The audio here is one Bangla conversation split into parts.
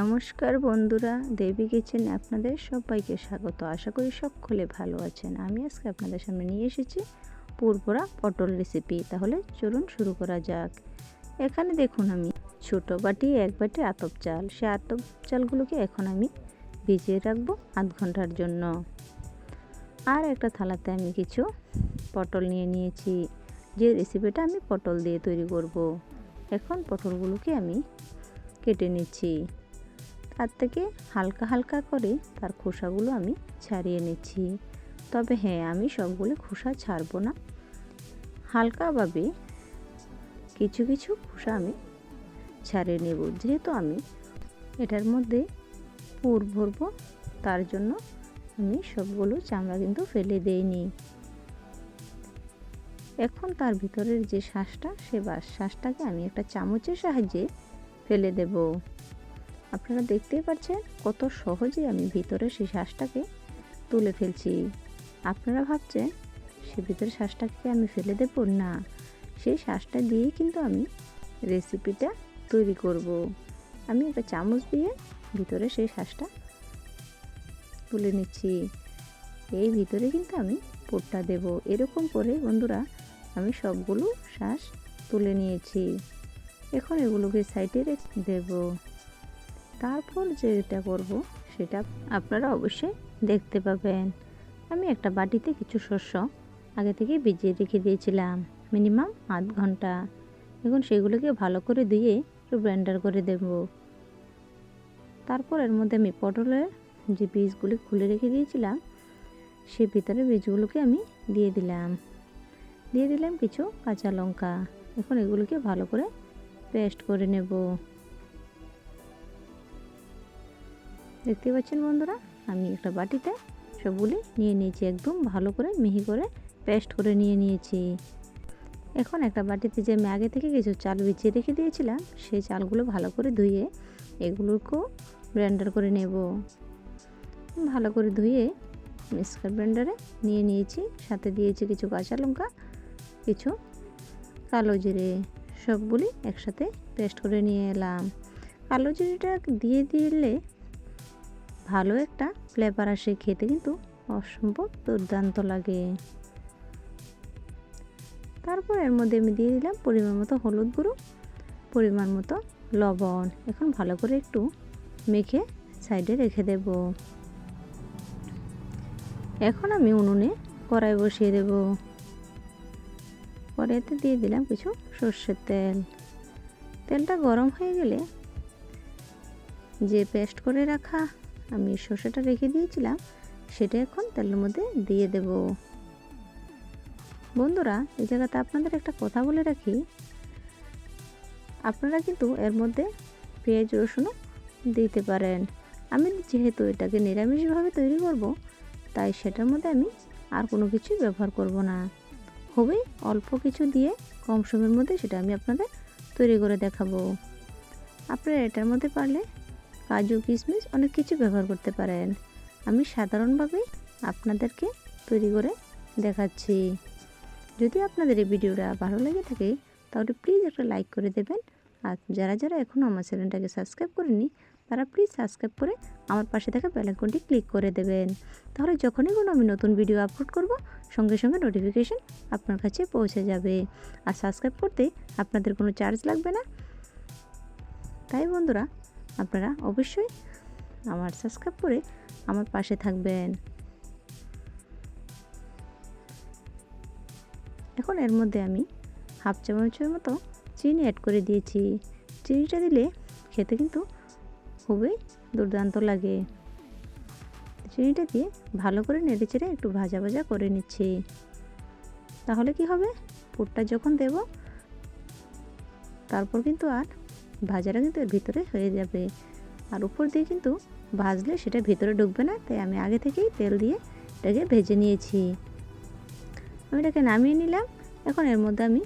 নমস্কার বন্ধুরা, দেবী কিচেন আপনাদের সবাইকে স্বাগত। আশা করি সকলে ভালো আছেন। আমি আজকে আপনাদের সামনে নিয়ে এসেছি পুরপোড়া পটল রেসিপি তাহলে চলুন শুরু করা যাক। এখানে দেখুন আমি ছোট বাটি, এক বাটি আতপ চাল। সে আতপ চালগুলোকে এখন আমি ভিজিয়ে রাখব আধ ঘণ্টার জন্য। আর একটা থালাতে আমি কিছু পটল নিয়ে নিয়েছি। যে রেসিপিটা আমি পটল দিয়ে তৈরি করব। এখন পটলগুলোকে আমি কেটে নিচ্ছি। তার থেকে হালকা হালকা করে তার খোসাগুলো আমি ছাড়িয়ে নিচ্ছি। তবে হ্যাঁ আমি সবগুলো খোসা ছাড়বো না। হালকাভাবে কিছু কিছু খোসা আমি ছাড়িয়ে নেব। যেহেতু আমি এটার মধ্যে পুর ভরবো, তার জন্য আমি সবগুলো চামড়া কিন্তু ফেলে দেইনি। এখন তার ভিতরের যে শ্বাসটা, সে বাস শ্বাসটাকে আমি একটা চামচের সাহায্যে ফেলে দেব। আপনারা দেখতেই পাচ্ছেন কত সহজে আমি ভিতরে সেই শ্বাসটাকে তুলে ফেলছি। আপনারা ভাবছেন, সে ভিতরে শ্বাসটাকে আমি ফেলে দেব? না, সেই শ্বাসটা দিয়েই কিন্তু আমি রেসিপিটা তৈরি করব। আমি একটা চামচ দিয়ে ভিতরে সেই শ্বাসটা তুলে নিচ্ছি। এই ভিতরে কিন্তু আমি পোটটা দেব। এরকম করে বন্ধুরা আমি সবগুলো শ্বাস তুলে নিয়েছি। এখন এগুলোকে সাইডে রেখে দেব। তারপর যেটা করব, সেটা আপনারা অবশ্যই দেখতে পাবেন। আমি একটা বাটিতে কিছু শস্য আগে থেকে ভিজিয়ে রেখে দিয়েছিলাম, মিনিমাম আধ ঘণ্টা। এখন সেগুলোকে ভালো করে ধুয়ে একটু ব্লেন্ডার করে দেব। তারপর এর মধ্যে আমি পটলের যে বীজগুলি খুলে রেখে দিয়েছিলাম সে ভিতরে বীজগুলোকে আমি দিয়ে দিলাম। দিয়ে দিলাম কিছু কাঁচা লঙ্কা। এখন এগুলোকে ভালো করে পেস্ট করে নেব। দেখতে পাচ্ছেন বন্ধুরা, আমি একটা বাটিতে সবগুলি নিয়ে নিয়েছি একদম ভালো করে, মিহি করে পেস্ট করে নিয়ে নিয়েছি। এখন একটা বাটিতে যে আমি আগে থেকে কিছু চাল বিছিয়ে রেখে দিয়েছিলাম, সেই চালগুলো ভালো করে ধুয়ে এগুলোকেও ব্লেন্ডার করে নেব। ভালো করে ধুয়ে মিক্সার ব্লেন্ডারে নিয়ে নিয়েছি, সাথে দিয়েছি কিছু কাঁচা লঙ্কা, কিছু কালো জিরে, সবগুলি একসাথে পেস্ট করে নিয়ে এলাম। কালো জিরেটা দিয়ে দিলে ভালো একটা ফ্লেভার আসে খেতে কিন্তু অসম্ভব দুর্দান্ত লাগে। তারপর এর মধ্যে আমি দিয়ে দিলাম পরিমাণ মতো হলুদ গুঁড়ো, পরিমাণ মতো লবণ। এখন ভালো করে একটু মেখে সাইডে রেখে দেব। এখন আমি উনুনে কড়াই বসিয়ে দেব। কড়াইতে দিয়ে দিলাম কিছু সর্ষের তেল। তেলটা গরম হয়ে গেলে যে পেস্ট করে রাখা আমি সর্ষেটা রেখে দিয়েছিলাম, সেটা এখন তেলের মধ্যে দিয়ে দেব। বন্ধুরা, এই জায়গাতে আপনাদের একটা কথা বলে রাখি। আপনারা কিন্তু এর মধ্যে পেঁয়াজ, রসুনও দিতে পারেন। আমি যেহেতু এটাকে নিরামিষভাবে তৈরি করব, তাই সেটার মধ্যে আমি আর কোনো কিছু ব্যবহার করব না। খুবই অল্প কিছু দিয়ে কম সময়ের মধ্যে সেটা আমি আপনাদের তৈরি করে দেখাবো। আপনারা এটার মধ্যে পারলে কাজু, কিশমিশ অনেক কিছু ব্যবহার করতে পারেন। আমি সাধারণভাবে আপনাদেরকে তৈরি করে দেখাচ্ছি। যদি আপনাদের এই ভিডিওটা ভালো লেগে থাকে, তাহলে প্লিজ একটা লাইক করে দেবেন। আর যারা যারা এখনও আমার চ্যানেলটাকে সাবস্ক্রাইব করেনি তারা প্লিজ সাবস্ক্রাইব করে আমার পাশে থাকা বেলাইকনটি ক্লিক করে দেবেন। তাহলে যখনই কোনো আমি নতুন ভিডিও আপলোড করব, সঙ্গে সঙ্গে নোটিফিকেশন আপনার কাছে পৌঁছে যাবে। আর সাবস্ক্রাইব করতে আপনাদের কোনো চার্জ লাগবে না। তাই বন্ধুরা আপনারা অবশ্যই আমার সাবস্ক্রাইব করে আমার পাশে থাকবেন। এখন এর মধ্যে আমি হাফ চামচের মতো চিনি অ্যাড করে দিয়েছি। চিনিটা দিলে খেতে কিন্তু খুবই দুর্দান্ত লাগে। চিনিটা দিয়ে ভালো করে নেড়ে চেড়ে একটু ভাজা ভাজা করে নিচ্ছি। তাহলে কি হবে? পুরটা যখন দেব, তারপর কিন্তু আর ভাজাটা কিন্তু এর ভিতরে হয়ে যাবে। আর উপর দিয়ে কিন্তু ভাজলে সেটা ভিতরে ঢুকবে না, তাই আমি আগে থেকেই তেল দিয়ে এটাকে ভেজে নিয়েছি। আমি এটাকে নামিয়ে নিলাম, এখন এর মধ্যে আমি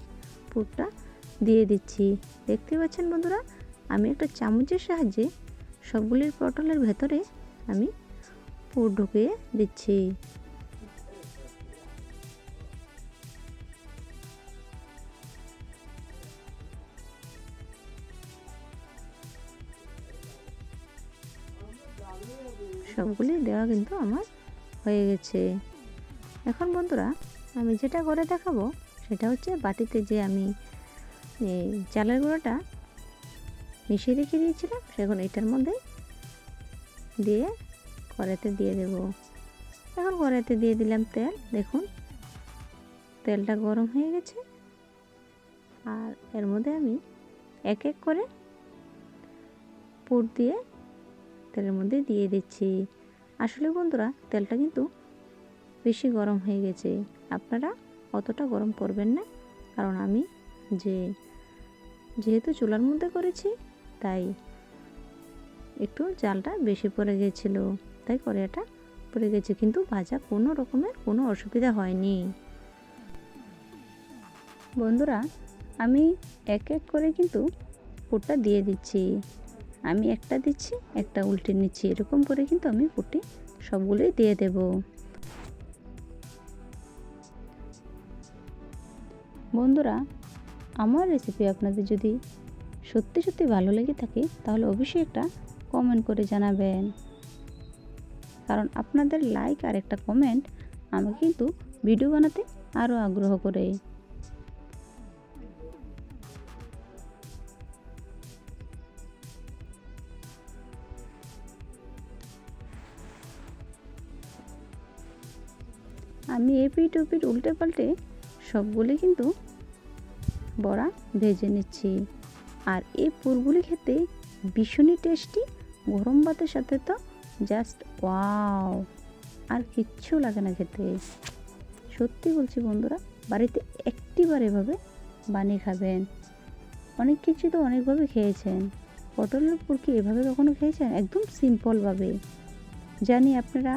পুরটা দিয়ে দিচ্ছি। দেখতে পাচ্ছেন বন্ধুরা, আমি একটা চামচের সাহায্যে সবগুলির পটলের ভেতরে আমি পুর ঢুকিয়ে দিচ্ছি। সবগুলি দেওয়া কিন্তু আমার হয়ে গেছে। এখন বন্ধুরা, আমি যেটা করে দেখাবো সেটা হচ্ছে বাটিতে যে আমি এই চালের গুঁড়োটা মিশিয়ে রেখে দিয়েছিলাম সেখন এটার মধ্যে দিয়ে কড়াইতে দিয়ে দেব। এখন কড়াইতে দিয়ে দিলাম তেল। দেখুন, তেলটা গরম হয়ে গেছে। আর এর মধ্যে আমি এক এক করে পুর দিয়ে তেলের মধ্যে দিয়ে দিচ্ছি। আসলে বন্ধুরা, তেলটা কিন্তু বেশি গরম হয়ে গেছে। আপনারা অতটা গরম করবেন না। কারণ আমি যে, যেহেতু চুলার মধ্যে করেছি, তাই একটু জালটা বেশি পড়ে গেছিল। তাই কড়াইটা পড়ে গেছে। কিন্তু ভাজা কোনো রকমের কোনো অসুবিধা হয়নি। বন্ধুরা, আমি এক এক করে কিন্তু পুরটা দিয়ে দিচ্ছি। আমি একটা দিচ্ছি, একটা উল্টে নিচ্ছি, এরকম করে কিন্তু আমি পুরটি সবগুলোই দিয়ে দেব। বন্ধুরা, আমার রেসিপি আপনাদের যদি সত্যি সত্যি ভালো লেগে থাকে, তাহলে অবশ্যই একটা কমেন্ট করে জানাবেন। কারণ আপনাদের লাইক আর একটা কমেন্ট আমাকে কিন্তু ভিডিও বানাতে আরও আগ্রহ করে। আমি এপিট ওপিট উল্টে পাল্টে সবগুলি কিন্তু বড়া ভেজে নিচ্ছি। আর এই পুরগুলি খেতে ভীষণই টেস্টি, গরম ভাতের সাথে তো জাস্ট ওয়াও, আর কিচ্ছু লাগে না খেতে। সত্যি বলছি বন্ধুরা, বাড়িতে একটিবার এভাবে বানিয়ে খাবেন। অনেক কিছু তো অনেকভাবে খেয়েছেন। পটলের পুর কি এভাবে কখনো খেয়েছেন? একদম সিম্পলভাবে জানি আপনারা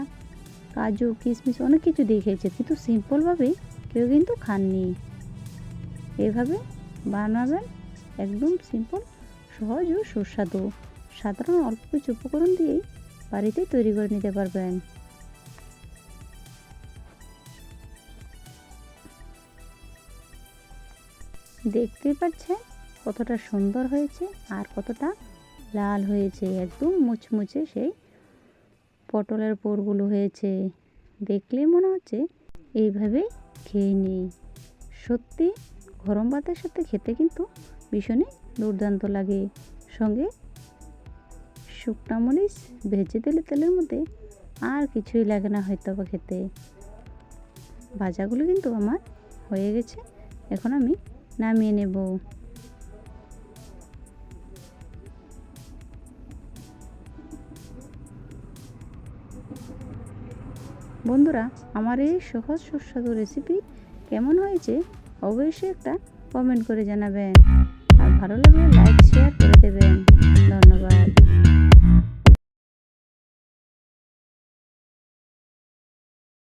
কাজু, কিশমিশ অনেক কিছু দিয়ে খেয়েছেন কিন্তু সিম্পলভাবে কেউ কিন্তু খাননি। এভাবে বানাবেন একদম সিম্পল সহজ ও সুস্বাদু। সাধারণ অল্প কিছু উপকরণ দিয়েই বাড়িতে তৈরি করে নিতে পারবেন। দেখতে পাচ্ছেন কতটা সুন্দর হয়েছে আর কতটা লাল হয়েছে, একদম মুচমুচে সেই পটলের পোরগুলো হয়েছে। দেখলেই মনে হচ্ছে এইভাবে খেয়ে নিই। সত্যি, গরম ভাতের সাথে খেতে কিন্তু ভীষণই দুর্দান্ত লাগে। সঙ্গে শুকনা মরিচ ভেজে দিলে তেলের মধ্যে আর কিছুই লাগে না হয়তো বা খেতে। ভাজাগুলো কিন্তু আমার হয়ে গেছে। এখন আমি নামিয়ে নেব। বন্ধুরা, আমার এই সহজ সুস্বাদু রেসিপি কেমন হয়েছে অবশ্যই একটা কমেন্ট করে জানাবেন। আর ভালো লাগলে লাইক শেয়ার করে দেবেন। ধন্যবাদ।